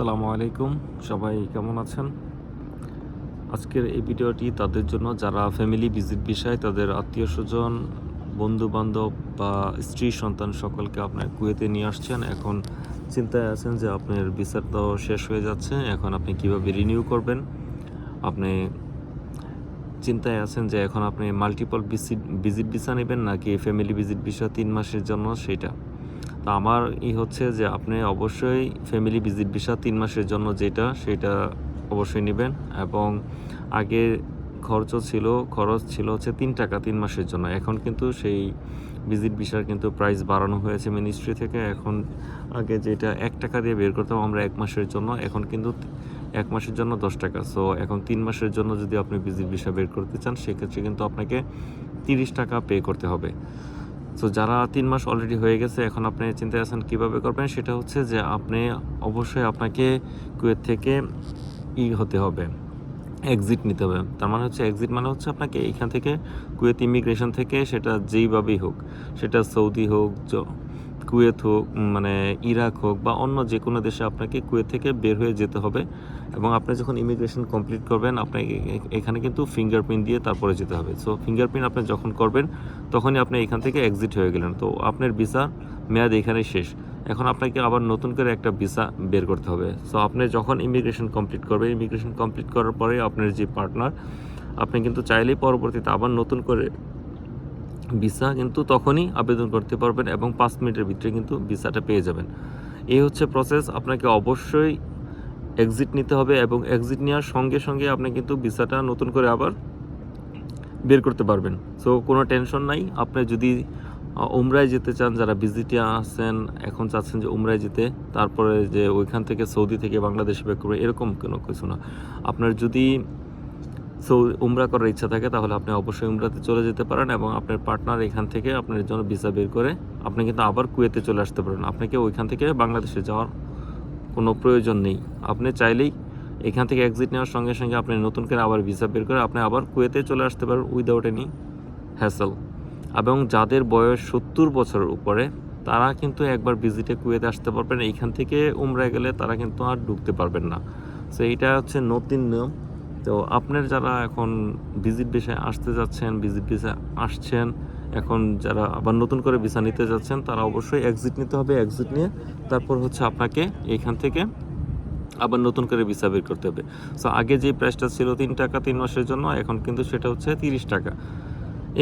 আসসালামু আলাইকুম। সবাই কেমন আছেন? আজকের এই ভিডিওটি তাদের জন্য যারা ফ্যামিলি ভিজিট বিষয় তাদের আত্মীয় স্বজন বন্ধু বান্ধব বা স্ত্রী, সন্তান সকলকে আপনার কুয়েতে নিয়ে আসছেন। এখন চিন্তায় আছেন যে আপনার বিচার তো শেষ হয়ে যাচ্ছে, এখন আপনি কীভাবে রিনিউ করবেন? আপনি চিন্তায় আছেন যে এখন আপনি মাল্টিপল ভিজিট ভিজিট ভিসা নেবেন নাকি ফ্যামিলি ভিজিট ভিসা তিন মাসের জন্য? সেটা তো আমার ই হচ্ছে যে আপনি অবশ্যই ফ্যামিলি ভিজিট ভিসা তিন মাসের জন্য যেটা, সেটা অবশ্যই নেবেন। এবং আগে খরচও ছিল, খরচ ছিল হচ্ছে তিন টাকা তিন মাসের জন্য। এখন কিন্তু সেই ভিজিট ভিসার কিন্তু প্রাইস বাড়ানো হয়েছে মিনিস্ট্রি থেকে। এখন আগে যেটা এক টাকা দিয়ে বের করতাম আমরা এক মাসের জন্য, এখন কিন্তু এক মাসের জন্য দশ টাকা। সো এখন তিন মাসের জন্য যদি আপনি ভিজিট ভিসা বের করতে চান, সেক্ষেত্রে কিন্তু আপনাকে তিরিশ টাকা পে করতে হবে। সো যারা তিন মাস অলরেডি হয়ে গেছে, এখন আপনি চিন্তায় আছেন কীভাবে করবেন, সেটা হচ্ছে যে আপনি অবশ্যই আপনাকে কুয়েত থেকে ই হতে হবে এক্সিট নিতে হবে। তার মানে হচ্ছে এক্সিট মানে হচ্ছে আপনাকে এখান থেকে কুয়েত ইমিগ্রেশন থেকে সেটা যেইভাবেই হোক, সেটা সৌদি হোক কুয়েত হোক মানে ইরাক হোক বা অন্য যে কোনো দেশে আপনাকে কুয়েত থেকে বের হয়ে যেতে হবে এবং আপনি যখন ইমিগ্রেশন কমপ্লিট করবেন, আপনাকে এখানে কিন্তু ফিঙ্গারপ্রিন্ট দিয়ে তারপরে যেতে হবে। সো ফিঙ্গারপ্রিন্ট আপনি যখন করবেন, তখনই আপনি এখান থেকে এক্সিট হয়ে গেলেন। তো আপনার ভিসা মেয়াদ এখানেই শেষ। এখন আপনাকে আবার নতুন করে একটা ভিসা বের করতে হবে। সো আপনি যখন ইমিগ্রেশন কমপ্লিট করবেন ইমিগ্রেশন কমপ্লিট করার পরে আপনার যে পার্টনার আপনি কিন্তু চাইলেই পরবর্তীতে আবার নতুন করে ভিসা কিন্তু তখনই আবেদন করতে পারবেন এবং পাঁচ মিনিটের ভিতরে কিন্তু ভিসাটা পেয়ে যাবেন। এই হচ্ছে প্রসেস আপনাকে অবশ্যই এক্সিট নিতে হবে এবং এক্সিট নেওয়ার সঙ্গে সঙ্গে আপনি কিন্তু ভিসাটা নতুন করে আবার বের করতে পারবেন। সো কোনো টেনশন নাই। আপনি যদি উমরায় যেতে চান, যারা ভিজিটে আছেন, এখন চাচ্ছেন যে উমরায় যেতে, তারপরে যে ওইখান থেকে সৌদি থেকে বাংলাদেশে ব্যাক করবে, এরকম কোনো কিছু না। আপনার যদি সো উমরা করার ইচ্ছা থাকে, তাহলে আপনি অবশ্যই উমরাতে চলে যেতে পারেন এবং আপনার পার্টনার এখান থেকে আপনার জন্য ভিসা বের করে আপনি কিন্তু আবার কুয়েতে চলে আসতে পারেন। আপনাকে ওইখান থেকে বাংলাদেশে যাওয়ার কোনো প্রয়োজন নেই। আপনি চাইলেই এখান থেকে এক্সিট নেওয়ার সঙ্গে সঙ্গে আপনি নতুন করে আবার ভিসা বের করে আপনি আবার কুয়েতে চলে আসতে পারেন উইদাউট এনি হ্যাসেল এবং যাদের বয়স সত্তর বছরের উপরে, তারা কিন্তু একবার ভিজিটে কুয়েতে আসতে পারবেন। এইখান থেকে উমরা গেলে তারা কিন্তু আর ঢুকতে পারবেন না। সো এইটা হচ্ছে নতুন নিয়ম। তো আপনার যারা এখন ভিজিট বিষয়ে আসতে যাচ্ছেন ভিজিট ভিসায় আসছেন, এখন যারা আবার নতুন করে ভিসা নিতে যাচ্ছেন, তারা অবশ্যই এক্সিট নিতে হবে এক্সিট নিয়ে তারপর হচ্ছে আপনাকে এখান থেকে আবার নতুন করে ভিসা বের করতে হবে। সো আগে যে প্রাইসটা ছিল তিন টাকা তিন মাসের জন্য, এখন কিন্তু সেটা হচ্ছে তিরিশ টাকা।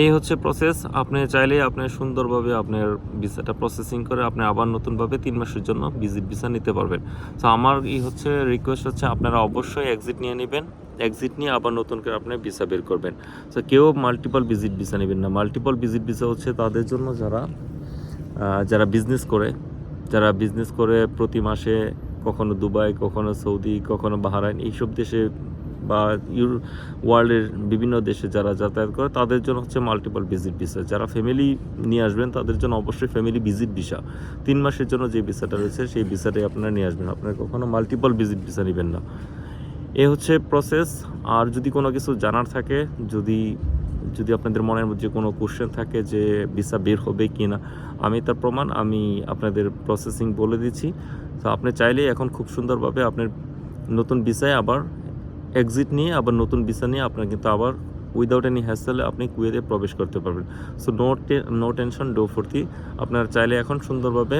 এই হচ্ছে প্রসেস আপনি চাইলে আপনি সুন্দরভাবে আপনার ভিসাটা প্রসেসিং করে আপনি আবার নতুনভাবে তিন মাসের জন্য ভিজিট ভিসা নিতে পারবেন। তো আমার ই হচ্ছে রিকোয়েস্ট হচ্ছে আপনারা অবশ্যই এক্সিট নিয়ে নেবেন। এক্সিট নিয়ে আবার নতুন করে আপনি ভিসা বের করবেন। তো কেউ মাল্টিপল ভিজিট ভিসা নেবেন না। মাল্টিপল ভিজিট ভিসা হচ্ছে তাদের জন্য যারা যারা বিজনেস করে, যারা বিজনেস করে প্রতি মাসে কখনো দুবাই, কখনো সৌদি, কখনো বাহারাইন, এইসব দেশে বা ইউর ওয়ার্ল্ডের বিভিন্ন দেশে যারা যাতায়াত করে, তাদের জন্য হচ্ছে মাল্টিপল ভিজিট ভিসা যারা ফ্যামিলি নিয়ে আসবেন, তাদের জন্য অবশ্যই ফ্যামিলি ভিজিট ভিসা তিন মাসের জন্য যে ভিসাটা রয়েছে, সেই ভিসাটাই আপনারা নিয়ে আসবেন। আপনারা কখনো মাল্টিপল ভিজিট ভিসা নেবেন না। এ হচ্ছে প্রসেস আর যদি কোনো কিছু জানার থাকে, যদি যদি আপনাদের মনের মধ্যে কোনো কোশ্চেন থাকে যে ভিসা বের হবে কি না আমি তার প্রমাণ, আমি আপনাদের প্রসেসিং বলে দিচ্ছি। তো আপনি চাইলেই এখন খুব সুন্দরভাবে আপনার নতুন ভিসায় আবার এক্সিট নিয়ে, আবার নতুন ভিসা নিয়ে আপনার কিন্তু আবার উইদাউট এনি হ্যাসেলে আপনি কুয়েতে প্রবেশ করতে পারবেন। সো নো নো টেনশন ডো ফুর্তি। আপনারা চাইলে এখন সুন্দরভাবে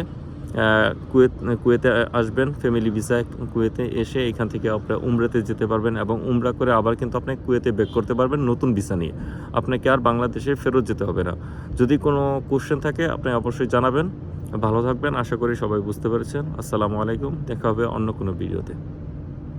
কুয়েত কুয়েতে আসবেন ফ্যামিলি ভিসা কুয়েতে এসে এখান থেকে আপনার উমরাতে যেতে পারবেন এবং উমরা করে আবার কিন্তু আপনি কুয়েতে ব্যাক করতে পারবেন নতুন ভিসা নিয়ে। আপনাকে আর বাংলাদেশে ফেরত যেতে হবে না। যদি কোনো কোশ্চেন থাকে, আপনি অবশ্যই জানাবেন। ভালো থাকবেন, আশা করি সবাই বুঝতে পেরেছেন। আসসালামু আলাইকুম, দেখা হবে অন্য কোনো ভিডিওতে